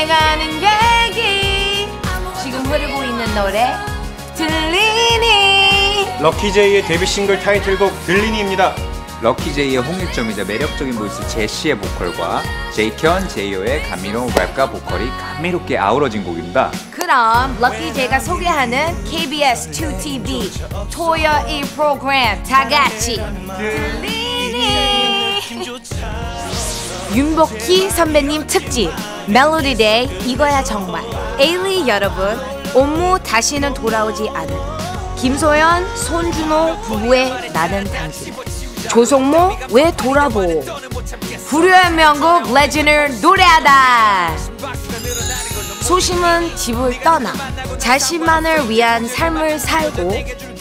내가 하는 얘기. 지금 흐르고 있는 노래 들리니? 럭키제이의 데뷔 싱글 타이틀곡 들리니입니다. 럭키제이의 홍일점이자 매력적인 보이스 제시의 보컬과 제이현, 제이오의 감미로운 랩과 보컬이 감미롭게 아우러진 곡입니다. 그럼 럭키 제가 소개하는 KBS 2TV 토요 이 프로그램 다 같이 들리니? 윤복희 선배님 특집 멜로디 데이 이거야 정말. 에일리 여러분 옴무 다시는 돌아오지 않을 김소연 손준호 부부의 나는 당신. 조성모 왜 돌아보? 불효의 명곡 레전을 노래하다. 소심은 집을 떠나 자신만을 위한 삶을 살고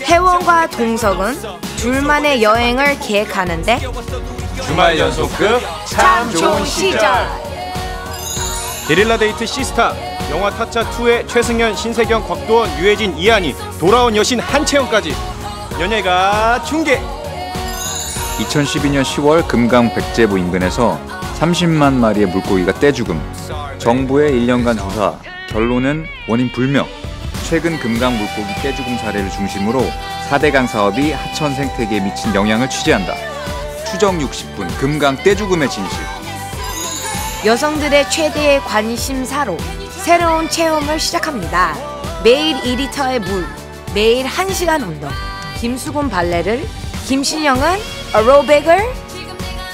혜원과 동석은 둘만의 여행을 계획하는데 주말 연속극 참 좋은 시절 게릴라 데이트 시스타 영화 타짜 2의 최승현, 신세경, 곽도원, 유해진, 이한이 돌아온 여신 한채영까지 연예가 중계 2012년 10월 금강 백제부 인근에서 30만 마리의 물고기가 떼죽음. 정부의 1년간 조사 결론은 원인 불명. 최근 금강 물고기 떼죽음 사례를 중심으로 4대강 사업이 하천 생태계에 미친 영향을 취재한다. 추정 60분 금강 떼죽음의 진실. 여성들의 최대의 관심사로 새로운 체험을 시작합니다. 매일 2리터의 물 매일 1시간 운동. 김수곤 발레를 김신영은 어로백을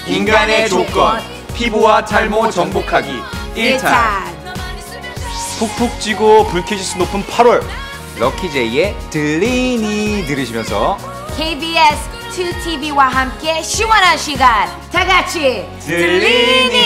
인간의 조건 피부와 탈모 정복하기. 1탄 푹푹 찌고 불쾌지수 높은 8월. 럭키제이의 들리니 들으시면서. KBS 2TV와 함께 시원한 시간 다 같이 들리니